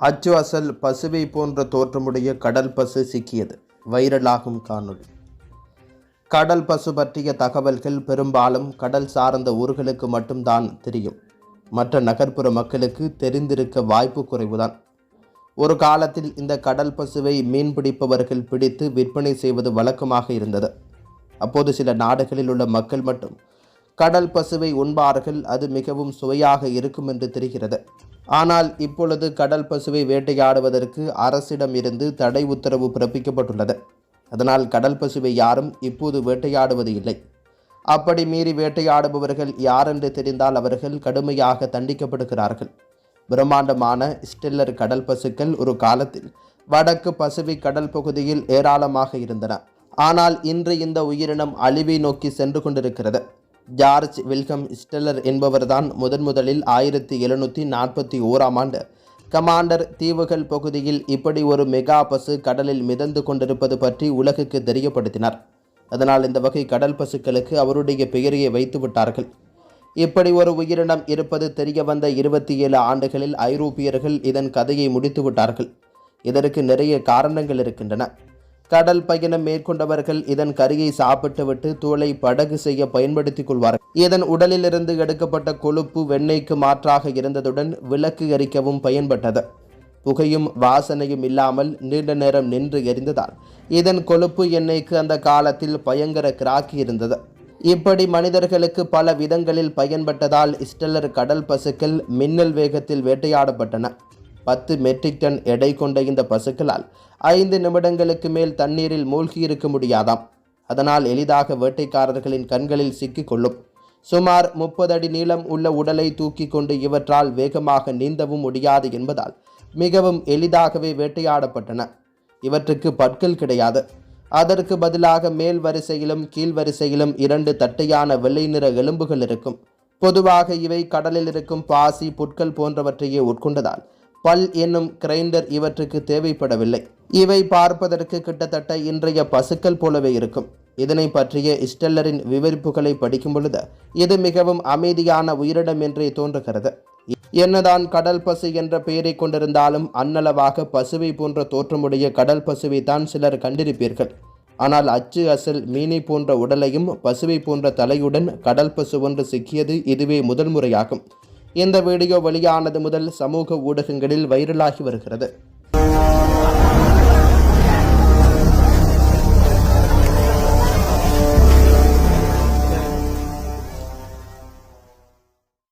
அச்சு அசல் பசுவை போன்ற தோற்றமுடைய கடல் பசு சிக்கியது. வைரலாகும் காணொளி. கடல் பசு பற்றிய தகவல்கள் பெரும்பாலும் கடல் சார்ந்த ஊர்களுக்கு மட்டும்தான் தெரியும். மற்ற நகர்ப்புற மக்களுக்கு தெரிந்திருக்க வாய்ப்பு குறைவுதான். ஒரு காலத்தில் இந்த கடல் பசுவை மீன் பிடிப்பவர்கள் பிடித்து விற்பனை செய்வது வழக்கமாக இருந்தது. அப்போது சில நாடுகளில் உள்ள மக்கள் மட்டும் கடல் பசுவை உண்பார்கள் அது மிகவும் சுவையாக இருக்கும் என்று தெரிகிறது. ஆனால் இப்பொழுது கடல் பசுவை வேட்டையாடுவதற்கு அரசிடம் இருந்து தடை உத்தரவு பிறப்பிக்கப்பட்டுள்ளது. அதனால் கடல் பசுவை யாரும் இப்போது வேட்டையாடுவது இல்லை. அப்படி மீறி வேட்டையாடுபவர்கள் யாரென்று தெரிந்தால் அவர்கள் கடுமையாக தண்டிக்கப்படுகிறார்கள். பிரம்மாண்டமான ஸ்டெல்லர் கடல் பசுக்கள் ஒரு காலத்தில் வடக்கு பசிபிக் கடல் பகுதியில் ஏராளமாக இருந்தன. ஆனால் இன்று இந்த உயிரினம் அழிவை நோக்கி சென்று கொண்டிருக்கிறது. ஜார்ஜ் வில்கம் ஸ்டெல்லர் என்பவர்தான் முதன் முதலில் ஆயிரத்தி எழுநூற்றி நாற்பத்தி ஓராம் ஆண்டு. கமாண்டர் தீவுகள் பகுதியில் இப்படி ஒரு மெகா பசு கடலில் மிதந்து கொண்டிருப்பது பற்றி உலகுக்கு தெரியப்படுத்தினார். அதனால் இந்த வகை கடல் பசுக்களுக்கு அவருடைய பெயரையை வைத்து விட்டார்கள். இப்படி ஒரு உயிரினம் இருப்பது தெரிய வந்த இருபத்தி ஏழு ஆண்டுகளில் ஐரோப்பியர்கள் இதன் கதையை முடித்து விட்டார்கள். இதற்கு நிறைய காரணங்கள் இருக்கின்றன. கடல் பயணம் மேற்கொண்டவர்கள் இதன் கரியை சாப்பிட்டுவிட்டு தோலை படகு செய்ய பயன்படுத்திக் கொள்வார்கள். இதன் உடலிலிருந்து எடுக்கப்பட்ட கொழுப்பு வெண்ணெய்க்கு மாற்றாக இருந்ததுடன் விளக்கு எரிக்கவும் பயன்பட்டது. புகையும் வாசனையும் இல்லாமல் நீண்ட நேரம் நின்று எரிந்ததால் இதன் கொழுப்பு எண்ணெய்க்கு அந்த காலத்தில் பயங்கர கிராக்கி இருந்தது. இப்படி மனிதர்களுக்கு பல விதங்களில் பயன்பட்டதால் ஸ்டெல்லர் கடல் பசுக்கள் மின்னல் வேகத்தில் வேட்டையாடப்பட்டன. பத்து மெட்ரிக் டன் எடை கொண்ட இந்த பசுக்களால் ஐந்து நிமிடங்களுக்கு மேல் தண்ணீரில் மூழ்கி இருக்க முடியாதாம். அதனால் எளிதாக வேட்டைக்காரர்களின் கண்களில் சிக்கிக்கொள்ளும். சுமார் முப்பது அடி நீளம் உள்ள உடலை தூக்கி கொண்டு இவற்றால் வேகமாக நீந்தவும் முடியாது என்பதால் மிகவும் எளிதாகவே வேட்டையாடப்பட்டன. இவற்றுக்கு பற்கள் கிடையாது. அதற்கு பதிலாக மேல் வரிசையிலும் கீழ் வரிசையிலும் இரண்டு தட்டையான வெள்ளை நிற எலும்புகள் இருக்கும். பொதுவாக இவை கடலில் இருக்கும் பாசி புட்கள் போன்றவற்றையே உட்கொண்டதால் பல் என்னும் கிரைண்டர் இவற்றுக்கு தேவைப்படவில்லை. இவை பார்ப்பதற்கு கிட்டத்தட்ட இன்றைய பசுக்கள் போலவே இருக்கும். இதனை பற்றிய ஸ்டெல்லரின் விவரிப்புகளை படிக்கும் பொழுது இது மிகவும் அமைதியான உயிரிடம் என்றே தோன்றுகிறது. என்னதான் கடல் பசு என்ற பெயரை கொண்டிருந்தாலும் அன்னளவாக பசுவை போன்ற தோற்றமுடைய கடல் பசுவை தான் சிலர் கண்டிருப்பீர்கள். ஆனால் அச்சு அசல் மீனை போன்ற உடலையும் பசுவை போன்ற தலையுடன் கடல் பசு ஒன்று சிக்கியது இதுவே முதல் முறையாகும். இந்த வீடியோ வெளியானது முதல் சமூக ஊடகங்களில் வைரலாகி வருகிறது.